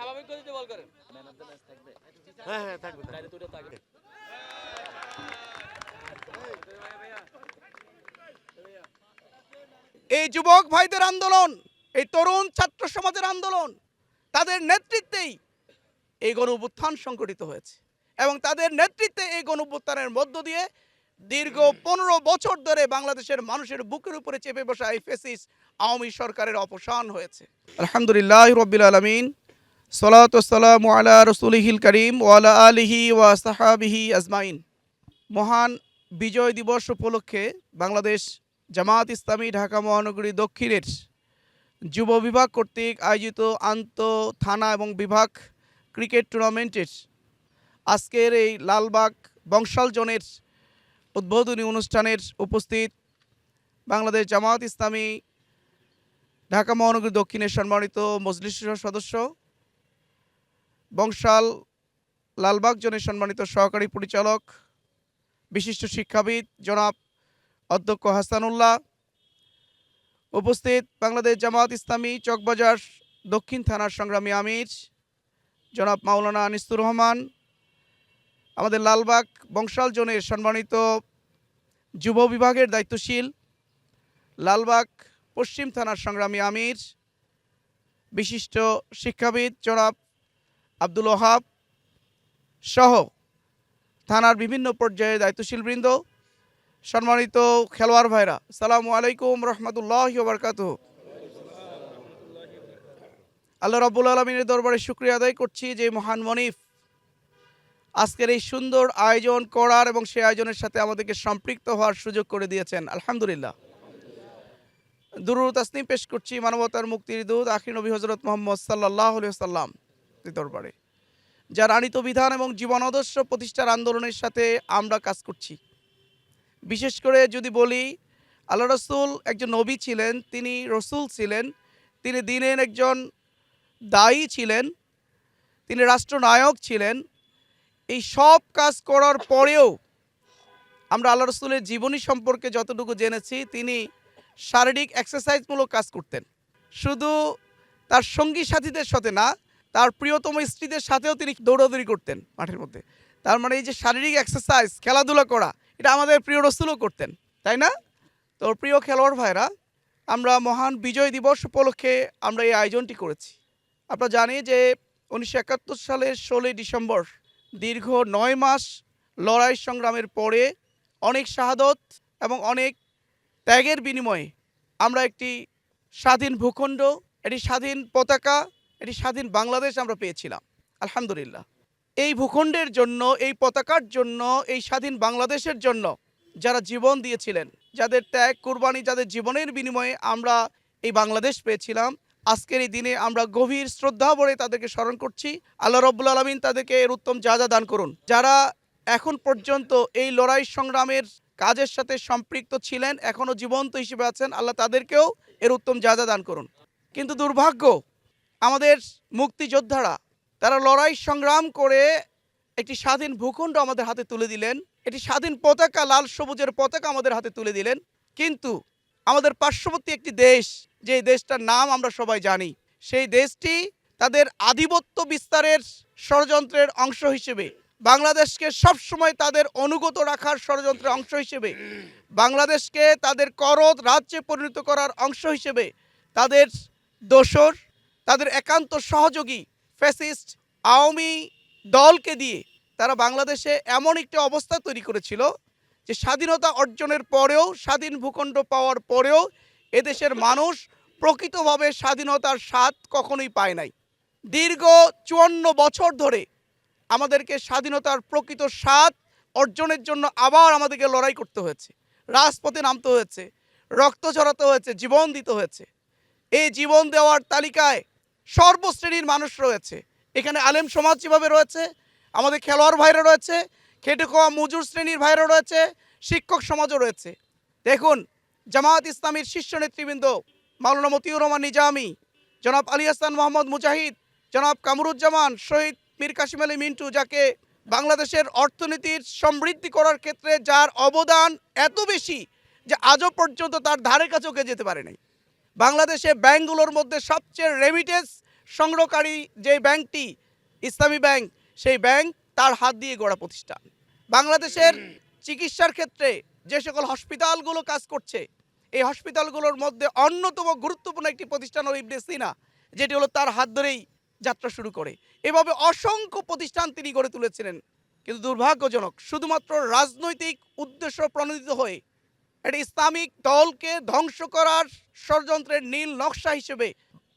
স্বাভাবিক গতিতে বল করেন। হ্যাঁ হ্যাঁ থাকবে থাকবে। এই যুবক ভাইদের আন্দোলন এই তরুণ ছাত্র সমাজের আন্দোলন তাদের নেতৃত্বেই এই গণ অভ্যুত্থান সংগঠিত হয়েছে এবং তাদের নেতৃত্বে এই গণ অভ্যুত্থানের মধ্য দিয়ে দীর্ঘ পনেরো বছর ধরে বাংলাদেশের মানুষের বুকের উপরে চেপে বসা এই ফেসিস আওয়ামী সরকারের অপসান হয়েছে। আলহামদুলিল্লাহ রবিল আলমিন। সালাতাম আলা রসুলহিল করিম ওয়ালা আলিহি ওয়া সাহাবিহি আজমাইন। মহান বিজয় দিবস উপলক্ষে বাংলাদেশ জামাত ইসলামী ঢাকা মহানগরী দক্ষিণের যুব বিভাগ কর্তৃক আয়োজিত আন্ত থানা এবং বিভাগ ক্রিকেট টুর্নামেন্টের আজকের এই লালবাগ বংশাল জোনের উদ্বোধনী অনুষ্ঠানের উপস্থিত বাংলাদেশ জামাত ইসলামী ঢাকা মহানগরী দক্ষিণের সম্মানিত মজলিস সদস্য বংশাল লালবাগ জোনের সম্মানিত সহকারী পরিচালক, বিশিষ্ট শিক্ষাবিদ জনাব অধ্যক্ষ হাসানুল্লাহ। উপস্থিত বাংলাদেশ জামাত ইসলামী চকবাজার দক্ষিণ থানার সংগ্রামী আমির জনাব মাওলানা আনিসুর রহমান। আমাদের লালবাগ বংশাল জোনের সম্মানিত যুব বিভাগের দায়িত্বশীল লালবাগ পশ্চিম থানার সংগ্রামী আমির, বিশিষ্ট শিক্ষাবিদ জনাব আব্দুল ওহাব সহ থানার বিভিন্ন পর্যায়ে দায়িত্বশীল বৃন্দ, সম্মানিত খেলোয়াড় ভাইরা সালাম আলাইকুম রহমতুল্লাহ বারকাত আল্লাহ রাব্বুল আলমিনের দরবারে শুক্রিয়া আদায় করছি যে মহান মনিফ আজকের এই সুন্দর আয়োজন করার এবং সেই আয়োজনের সাথে আমাদেরকে সম্পৃক্ত হওয়ার সুযোগ করে দিয়েছেন। আলহামদুলিল্লাহ। দুরুর তাসনিম পেশ করছি মানবতার মুক্তির দূত, আখির নবী হজরত মোহাম্মদ সাল্লাহ সাল্লাম দরবারে। যার আনিত বিধান এবং জীবন আদর্শ প্রতিষ্ঠার আন্দোলনের সাথে আমরা কাজ করছি। বিশেষ করে যদি বলি, আল্লাহ রসুল একজন নবী ছিলেন, তিনি রসুল ছিলেন, তিনি দিনের একজন দায়ী ছিলেন, তিনি রাষ্ট্রনায়ক ছিলেন। এই সব কাজ করার পরেও আমরা আল্লাহ রসুলের জীবনী সম্পর্কে যতটুকু জেনেছি, তিনি শারীরিক এক্সারসাইজমূলক কাজ করতেন। শুধু তার সঙ্গী সাথীদের সাথে না তার প্রিয়তম স্ত্রীদের সাথেও তিনি দৌড়াদৌড়ি করতেন মাঠের মধ্যে। তার মানে এই যে শারীরিক এক্সারসাইজ খেলাধুলা করা, এটা আমাদের প্রিয় রসুলও করতেন, তাই না? তো প্রিয় খেলোয়াড় ভাইরা, আমরা মহান বিজয় দিবস উপলক্ষে আমরা এই আয়োজনটি করেছি। আপনারা জানি যে উনিশশো একাত্তর সালের ষোলোই ডিসেম্বর দীর্ঘ নয় মাস লড়াই সংগ্রামের পরে অনেক শাহাদত এবং অনেক ত্যাগের বিনিময়ে আমরা একটি স্বাধীন ভূখণ্ড, একটি স্বাধীন পতাকা একটি স্বাধীন বাংলাদেশ আমরা পেয়েছিলাম, আলহামদুলিল্লাহ। এই ভূখণ্ডের জন্য, এই পতাকার জন্য, এই স্বাধীন বাংলাদেশের জন্য যারা জীবন দিয়েছিলেন, যাদের ত্যাগ, কুরবানি, যাদের জীবনের বিনিময়ে আমরা এই বাংলাদেশ পেয়েছিলাম, আজকের এই দিনে আমরা গভীর শ্রদ্ধা ভরে তাদেরকে স্মরণ করছি। আল্লাহ রব্বুল আলমিন তাদেরকে এর উত্তম যা যা দান করুন। যারা এখন পর্যন্ত এই লড়াই সংগ্রামের কাজের সাথে সম্পৃক্ত ছিলেন এখনও জীবন্ত হিসেবে আছেন, আল্লাহ তাদেরকেও এর উত্তম যা যা দান করুন। কিন্তু দুর্ভাগ্য আমাদের মুক্তিযোদ্ধারা, তারা লড়াই সংগ্রাম করে একটি স্বাধীন ভূখণ্ড আমাদের হাতে তুলে দিলেন। একটি স্বাধীন পতাকা, লাল সবুজের পতাকা আমাদের হাতে তুলে দিলেন। কিন্তু আমাদের পার্শ্ববর্তী একটি দেশ, যে দেশটার নাম আমরা সবাই জানি, সেই দেশটি তাদের আধিপত্য বিস্তারের ষড়যন্ত্রের অংশ হিসেবে, বাংলাদেশকে সবসময় তাদের অনুগত রাখার ষড়যন্ত্রের অংশ হিসেবে, বাংলাদেশকে তাদের করদ রাজ্যে পরিণত করার অংশ হিসেবে তাদের দোসর তাদের একান্ত সহযোগী ফ্যাসিস্ট আওয়ামী দলকে দিয়ে তারা বাংলাদেশে এমন একটি অবস্থা তৈরি করেছিল যে স্বাধীনতা অর্জনের পরেও, স্বাধীন ভূখণ্ড পাওয়ার পরেও এদেশের মানুষ প্রকৃতভাবে স্বাধীনতার স্বাদ কখনোই পায় নাই। দীর্ঘ চুয়ান্ন বছর ধরে আমাদেরকে স্বাধীনতার প্রকৃত স্বাদ অর্জনের জন্য আবার আমাদেরকে লড়াই করতে হয়েছে। রাজপথে নামতে হয়েছে, রক্ত ঝরাতে হয়েছে, জীবন দিতে হয়েছে। এই জীবন দেওয়ার তালিকায় সর্বশ্রেণীর মানুষ রয়েছে। এখানে আলেম সমাজ যেভাবে রয়েছে, আমাদের খেলোয়াড় ভাইরা রয়েছে, খেটে খাওয়া মজুর শ্রেণির ভাইরা রয়েছে, শিক্ষক সমাজও রয়েছে। দেখুন, জামায়াত ইসলামীর শীর্ষ নেতৃবৃন্দ মাওলানা মতিউর রহমান নিজামি, জনাব আলী হাসান মোহাম্মদ মুজাহিদ, জনাব কামরুজ্জামান, শহীদ মীর কাশিম আলী মিন্টু, যাকে বাংলাদেশের অর্থনীতির সমৃদ্ধি করার ক্ষেত্রে যার অবদান এত বেশি যে আজও পর্যন্ত তার ধারে কাছেও কে যেতে পারে নাই। বাংলাদেশে ব্যাংকগুলোর মধ্যে সবচেয়ে রেমিটেন্স সংগ্রহকারী যে ব্যাংকটি ইসলামী ব্যাংক, সেই ব্যাংক তার হাত দিয়ে গড়া প্রতিষ্ঠান। বাংলাদেশের চিকিৎসার ক্ষেত্রে যে সকল হসপিটালগুলো কাজ করছে, এই হসপিটালগুলোর মধ্যে অন্যতম গুরুত্বপূর্ণ একটি প্রতিষ্ঠান হলো ইবনে সিনা, যেটি হলো তার হাত ধরেই যাত্রা শুরু করে। এভাবে অসংখ্য প্রতিষ্ঠান তিনি গড়ে তুলেছিলেন। কিন্তু দুর্ভাগ্যজনক, শুধুমাত্র রাজনৈতিক উদ্দেশ্য প্রণোদিত হয়ে একটি ইসলামিক দলকে ধ্বংস করার ষড়যন্ত্রের নীল নকশা হিসেবে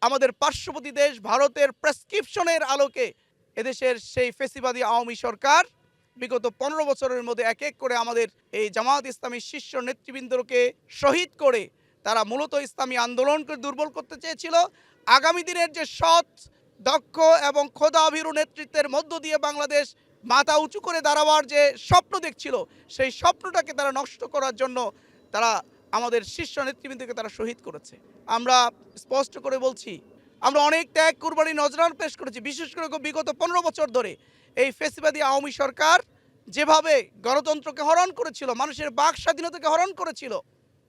আমাদের পার্শ্ববর্তী দেশ ভারতের প্রেসক্রিপশনের আলোকে এদেশের সেই ফেসিবাদী আওয়ামী সরকার বিগত পনেরো বছরের মধ্যে এক এক করে আমাদের এই জামায়াত ইসলামী শীর্ষ নেতৃবৃন্দকে শহীদ করে তারা মূলত ইসলামী আন্দোলনকে দুর্বল করতে চেয়েছিল। আগামী দিনের যে সৎ, দক্ষ এবং খোদাভীরু নেতৃত্বের মধ্য দিয়ে বাংলাদেশ মাথা উঁচু করে দাঁড়াবার যে স্বপ্ন দেখছিল, সেই স্বপ্নটাকে তারা নষ্ট করার জন্য তারা আমাদের শীর্ষ নেতৃবৃন্দকে তারা শহীদ করেছে। আমরা স্পষ্ট করে বলছি, আমরা অনেক ত্যাগ, কুরবানি, নজরান পেশ করেছি, বিশেষ করে বিগত পনেরো বছর ধরে এই ফেসিবাদী আওয়ামী সরকার যেভাবে গণতন্ত্রকে হরণ করেছিল, মানুষের বাক স্বাধীনতাকে হরণ করেছিল,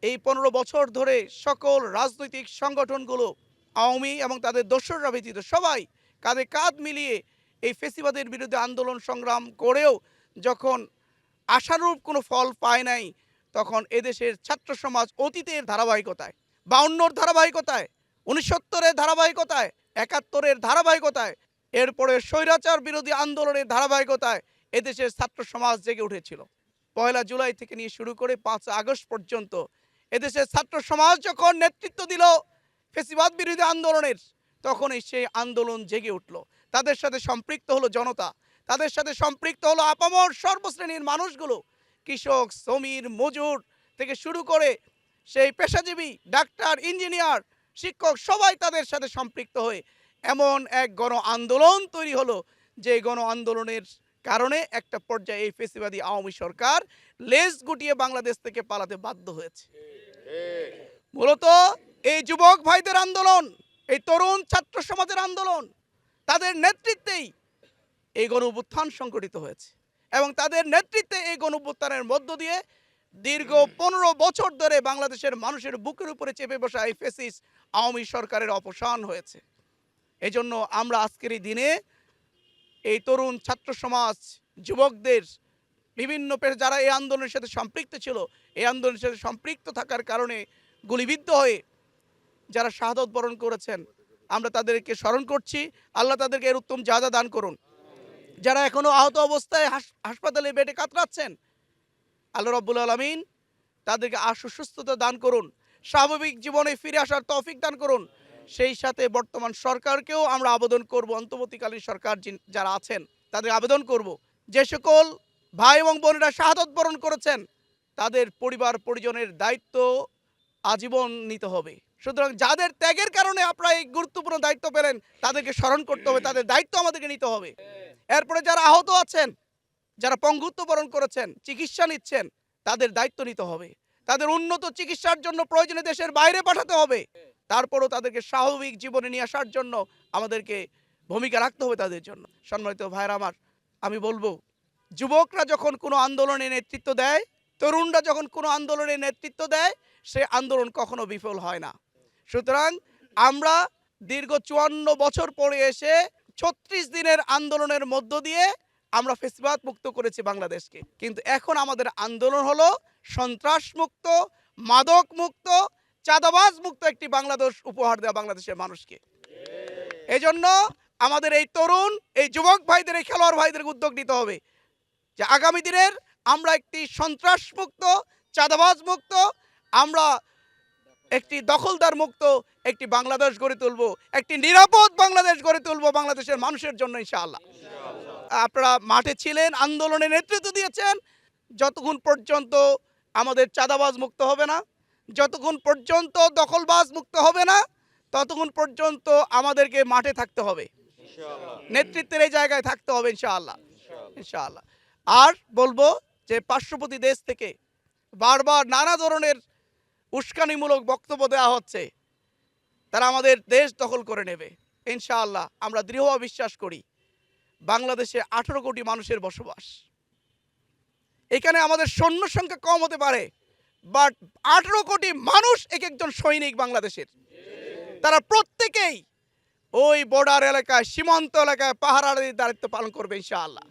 এই পনেরো বছর ধরে সকল রাজনৈতিক সংগঠনগুলো, আওয়ামী এবং তাদের দোসররা ব্যতীত সবাই কাঁধে কাঁধ মিলিয়ে এই ফেসিবাদের বিরুদ্ধে আন্দোলন সংগ্রাম করেও যখন আশানুরূপ কোনো ফল পায় নাই তখন এদেশের ছাত্র সমাজ অতীতের ধারাবাহিকতায়, বাউন্নর ধারাবাহিকতায়, উনিশত্তরের ধারাবাহিকতায়, একাত্তরের ধারাবাহিকতায়, এরপরে স্বৈরাচার বিরোধী আন্দোলনের ধারাবাহিকতায় এদেশের ছাত্র সমাজ জেগে উঠেছিল। পয়লা জুলাই থেকে নিয়ে শুরু করে পাঁচ আগস্ট পর্যন্ত এদেশের ছাত্র সমাজ যখন নেতৃত্ব দিল ফেসিবাদ বিরোধী আন্দোলনের, তখনই সেই আন্দোলন জেগে উঠল। তাদের সাথে সম্পৃক্ত হলো জনতা, তাদের সাথে সম্পৃক্ত হলো আপামর সর্বশ্রেণীর মানুষগুলো কৃষক শ্রমিক মজুর থেকে শুরু করে সেই পেশাজীবী, ডাক্তার, ইঞ্জিনিয়ার, শিক্ষক সবাই তাদের সাথে সম্পৃক্ত হয়ে এমন এক গণ আন্দোলন তৈরি হলো যে গণ আন্দোলনের কারণে একটা পর্যায়ে এই ফেসিবাদী আওয়ামী সরকার লেজ গুটিয়ে বাংলাদেশ থেকে পালাতে বাধ্য হয়েছে। মূলত এই যুবক ভাইদের আন্দোলন, এই তরুণ ছাত্র সমাজের আন্দোলন, তাদের নেতৃত্বেই এই গণ সংগঠিত হয়েছে। এবং তাদের নেতৃত্বে এই গণ অভ্যুত্থানের মধ্য দিয়ে দীর্ঘ পনেরো বছর ধরে বাংলাদেশের মানুষের বুকের উপরে চেপে বসা এই ফেসিস আওয়ামী সরকারের অপসারণ হয়েছে। এজন্য আমরা আজকের এই দিনে এই তরুণ ছাত্র সমাজ যুবকদের বিভিন্ন পেশা যারা এই আন্দোলনের সাথে সম্পৃক্ত ছিল এই আন্দোলনের সাথে সম্পৃক্ত থাকার কারণে গুলিবিদ্ধ হয়ে যারা শাহাদত বরণ করেছেন আমরা তাদেরকে স্মরণ করছি। আল্লাহ তাদেরকে এর উত্তম জাদা দান করুন। যারা এখনও আহত অবস্থায় হাসপাতালে বেডে কাতরাচ্ছেন। আল্লাহ রব্বুল আলমিন তাদেরকে আশু সুস্থতা দান করুন, স্বাভাবিক জীবনে ফিরে আসার তৌফিক দান করুন। সেই সাথে বর্তমান সরকারকেও আমরা আবেদন করব, অন্তর্বর্তীকালীন সরকার যারা আছেন, তাদের আবেদন করব। যে সকল ভাই এবং বোনেরা শাহাদত বরণ করেছেন, তাদের পরিবার পরিজনের দায়িত্ব আজীবন নিতে হবে। সুতরাং যাদের ত্যাগের কারণে আপনারা এই গুরুত্বপূর্ণ দায়িত্ব পেলেন, তাদেরকে স্মরণ করতে হবে, তাদের দায়িত্ব আমাদেরকে নিতে হবে। এরপরে যারা আহত আছেন, যারা পঙ্গুত্ব বরণ করেছেন, চিকিৎসা নিচ্ছেন, তাদের দায়িত্ব নিতে হবে। তাদের উন্নত চিকিৎসার জন্য প্রয়োজনে দেশের বাইরে পাঠাতে হবে। তারপরও তাদেরকে স্বাভাবিক জীবনে নিয়ে আসার জন্য আমাদেরকে ভূমিকা রাখতে হবে তাদের জন্য। সম্মানিত ভাইরা আমার, আমি বলব, যুবকরা যখন কোনো আন্দোলনে নেতৃত্ব দেয়, তরুণরা যখন কোনো আন্দোলনে নেতৃত্ব দেয়, সে আন্দোলন কখনো বিফল হয় না। সুতরাং আমরা দীর্ঘ চুয়ান্ন বছর পরে এসে ছত্রিশ দিনের আন্দোলনের মধ্য দিয়ে আমরা ফেসিবাদ মুক্ত করেছি বাংলাদেশকে। কিন্তু এখন আমাদের আন্দোলন হলো সন্ত্রাস মুক্ত মাদক মুক্ত চাঁদাবাজ মুক্ত একটি বাংলাদেশ উপহার দেওয়া বাংলাদেশের মানুষকে। এজন্য আমাদের এই তরুণ, এই যুবক ভাইদের, এই খেলোয়াড় ভাইদের উদ্যোগ নিতে হবে যে আগামী দিনের আমরা একটি সন্ত্রাস মুক্ত চাঁদাবাজ মুক্ত, আমরা একটি দখলদার মুক্ত একটি বাংলাদেশ গড়ে তুলব একটি নিরাপদ বাংলাদেশ গড়ে তুলব বাংলাদেশের মানুষের জন্য ইনশাআল্লাহ। আপনারা মাঠে ছিলেন আন্দোলনে নেতৃত্ব দিয়েছেন যতক্ষণ পর্যন্ত আমাদের চাঁদাবাজ মুক্ত হবে না যতক্ষণ পর্যন্ত দখলবাজ মুক্ত হবে না ততক্ষণ পর্যন্ত আমাদেরকে মাঠে থাকতে হবে। নেতৃত্বের এই জায়গায় থাকতে হবে ইনশাআল্লাহ। ইনশাআল্লাহ। আর বলব যে পার্শ্ববর্তী দেশ থেকে বারবার নানা ধরনের উস্কানিমূলক বক্তব্য দেওয়া হচ্ছে। তারা আমাদের দেশ দখল করে নেবে। ইনশাআল্লাহ আমরা দৃঢ় বিশ্বাস করি। বাংলাদেশে আঠারো কোটি মানুষের বসবাস। এখানে আমাদের সৈন্য সংখ্যা কম হতে পারে বাট আঠারো কোটি মানুষ এক একজন সৈনিক বাংলাদেশের। তারা প্রত্যেকেই ওই বর্ডার এলাকায়, সীমান্ত এলাকায় পাহারার দায়িত্ব পালন করবে ইনশাআল্লাহ।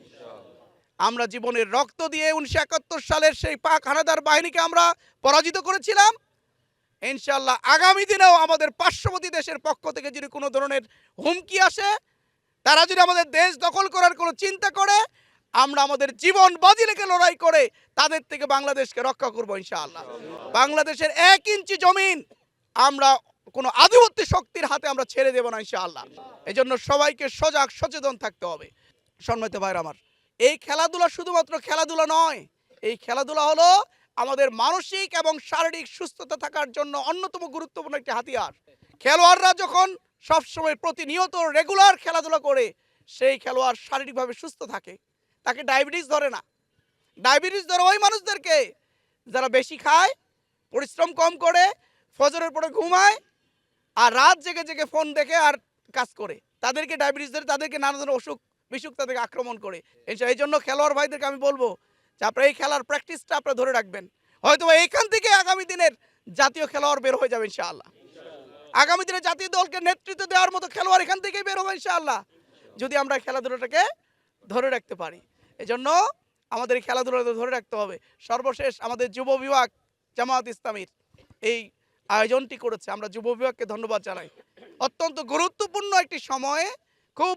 আমরা জীবনের রক্ত দিয়ে উনিশশো একাত্তর সালের সেই পাক হানাদার বাহিনীকে আমরা পরাজিত করেছিলাম। ইনশাআল্লাহ আগামী দিনেও আমাদের পার্শ্ববর্তী দেশের পক্ষ থেকে যদি কোনো ধরনের হুমকি আসে, তারা যদি আমাদের দেশ দখল করার কোনো চিন্তা করে, আমরা আমাদের জীবন বাজি রেখে লড়াই করে তাদের থেকে বাংলাদেশকে রক্ষা করব ইনশাআল্লাহ। বাংলাদেশের এক ইঞ্চি জমিন আমরা কোনো আধিপত্য শক্তির হাতে আমরা ছেড়ে দেব না ইনশাআল্লাহ। এই জন্য সবাইকে সজাগ, সচেতন থাকতে হবে। সম্মানিত ভাইরা আমার, এই খেলাধুলা শুধুমাত্র খেলাধুলা নয়, এই খেলাধুলা হলো আমাদের মানসিক এবং শারীরিক সুস্থতা থাকার জন্য অন্যতম গুরুত্বপূর্ণ একটি হাতিয়ার। খেলোয়াড়রা যখন সবসময় প্রতিনিয়ত রেগুলার খেলাধুলা করে, সেই খেলোয়াড় শারীরিকভাবে সুস্থ থাকে। তাকে ডায়াবেটিস ধরে না। ডায়াবেটিস ধরে ওই মানুষদেরকে যারা বেশি খায়, পরিশ্রম কম করে, ফজরের পরে ঘুমায় আর রাত জেগে জেগে ফোন দেখে আর কাজ করে। তাদেরকে ডায়াবেটিস ধরে তাদেরকে নানা ধরনের অসুখ বিসুখ তাদেরকে আক্রমণ করে। এই- জন্য খেলোয়াড় ভাইদেরকে আমি বলব যে আপনারা এই খেলার প্র্যাকটিসটা আপনারা ধরে রাখবেন। হয়তো এইখান থেকে আগামী দিনের জাতীয় খেলোয়াড় বের হয়ে যাবে ইনশাআল্লাহ। আগামী দিনে জাতীয় দলকে নেতৃত্ব দেওয়ার মতো খেলোয়াড় এখান থেকেই বের হবে ইনশাআল্লাহ। যদি আমরা খেলাধুলাটাকে ধরে রাখতে পারি। এজন্য আমাদের খেলাধুলাটা ধরে রাখতে হবে। সর্বশেষ আমাদের যুব বিভাগ জামায়াত ইসলামীর এই আয়োজনটি করেছে। আমরা যুব বিভাগকে ধন্যবাদ জানাই। অত্যন্ত গুরুত্বপূর্ণ একটি সময়ে, খুব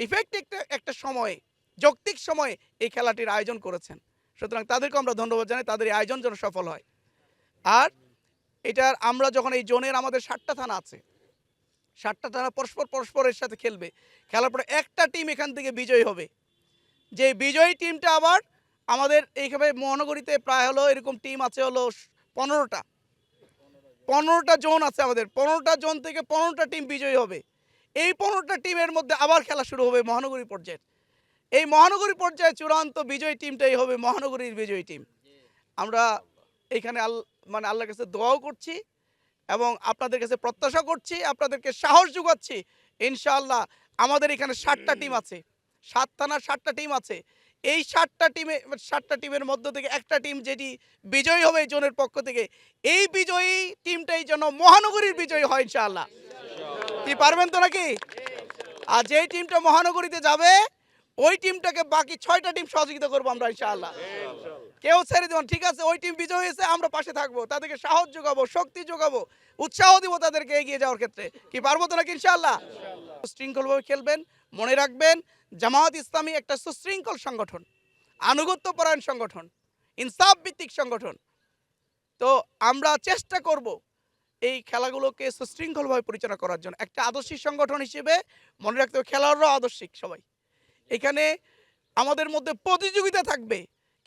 ইফেক্টিভ একটা সময়ে যৌক্তিক সময়ে এই খেলাটির আয়োজন করেছেন। সুতরাং তাদেরকে আমরা ধন্যবাদ জানাই, তাদের এই আয়োজন যেন সফল হয়। আর এটার আমরা যখন এই জোনের আমাদের ষাটটা থানা আছে ষাটটা থানা পরস্পর পরস্পরের সাথে খেলবে, খেলার পরে একটা টিম এখান থেকে বিজয়ী হবে। যে বিজয়ী টিমটা আবার আমাদের এইভাবে মহানগরীতে প্রায় হলো এরকম টিম আছে হলো পনেরোটা। পনেরোটা জোন আছে আমাদের, পনেরোটা জোন থেকে পনেরোটা টিম বিজয়ী হবে। এই পনেরোটা টিমের মধ্যে আবার খেলা শুরু হবে মহানগরী পর্যায়ে এই মহানগরী পর্যায়ে চূড়ান্ত বিজয়ী টিমটাই হবে মহানগরীর বিজয়ী টিম। আমরা এখানে আল মানে আল্লাহর কাছে দোয়াও করছি এবং আপনাদের কাছে প্রত্যাশা করছি, আপনাদেরকে সাহস যোগাচ্ছি, ইনশাআল্লাহ আমাদের এখানে ষাটটা টিম আছে। সাত থানার ষাটটা টিম আছে। এই ষাটটা টিমে ষাটটা টিমের মধ্য থেকে একটা টিম যেটি বিজয়ী হবে এই জোনের পক্ষ থেকে, এই বিজয়ী টিমটাই যেন মহানগরীর বিজয়ী হয় ইনশাআল্লাহ। কি পারবেন তো নাকি? আর যেই টিমটা মহানগরীতে যাবে ওই টিমটাকে বাকি ছয়টা টিম সহযোগিতা করব আমরা ইনশাআল্লাহ। কেউ ছেড়ে দেবেন ঠিক আছে? ওই টিম বিজয় হয়েছে আমরা পাশে থাকব। তাদেরকে সাহস যোগাবো শক্তি যোগাবো উৎসাহ দিব তাদেরকে এগিয়ে যাওয়ার ক্ষেত্রে। কি পারব তো নাকি ইনশাআল্লাহ? শৃঙ্খলভাবে খেলবেন মনে রাখবেন জামায়াত ইসলামী একটা সুশৃঙ্খল সংগঠন আনুগত্যপরায়ণ সংগঠন ইনসাফ ভিত্তিক সংগঠন। তো আমরা চেষ্টা করব এই খেলাগুলোকে সুশৃঙ্খলভাবে পরিচালনা করার জন্য। একটা আদর্শিক সংগঠন হিসেবে মনে রাখতে হবে খেলোয়াড়রাও আদর্শিক সবাই। এখানে আমাদের মধ্যে প্রতিযোগিতা থাকবে,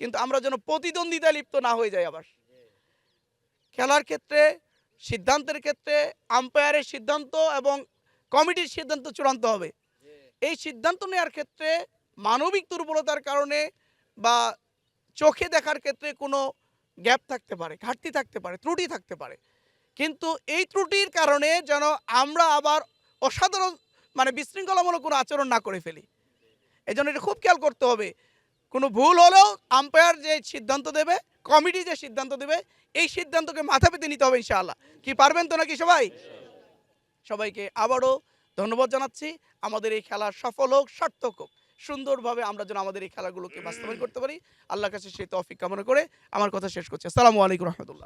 কিন্তু আমরা যেন প্রতিদ্বন্দ্বিতা লিপ্ত না হয়ে যাই আবার। খেলার ক্ষেত্রে, সিদ্ধান্তের ক্ষেত্রে আম্পায়ারের সিদ্ধান্ত এবং কমিটির সিদ্ধান্ত চূড়ান্ত হবে। এই সিদ্ধান্ত নেওয়ার ক্ষেত্রে মানবিক দুর্বলতার কারণে বা চোখে দেখার ক্ষেত্রে কোনো গ্যাপ থাকতে পারে, ঘাটতি থাকতে পারে, ত্রুটি থাকতে পারে। কিন্তু এই ত্রুটির কারণে যেন আমরা আবার অসাধারণ মানে বিশৃঙ্খলামূলক কোনো আচরণ না করে ফেলি। এই জন্য এটা খুব খেয়াল করতে হবে। কোনো ভুল হলেও আম্পায়ার যে সিদ্ধান্ত দেবে কমিটি যে সিদ্ধান্ত দেবে, এই সিদ্ধান্তকে মাথা পেতে নিতে হবে ইনশাআল্লাহ। কি পারবেন তো নাকি সবাই? সবাইকে আবারও ধন্যবাদ জানাচ্ছি। আমাদের এই খেলা সফল হোক, সার্থক হোক, সুন্দরভাবে আমরা যেন আমাদের এই খেলাগুলোকে বাস্তবায়ন করতে পারি। আল্লাহর কাছে সেই তৌফিক কামনা করে আমার কথা শেষ করছি। আসসালামু আলাইকুম রহমতুল্লাহ।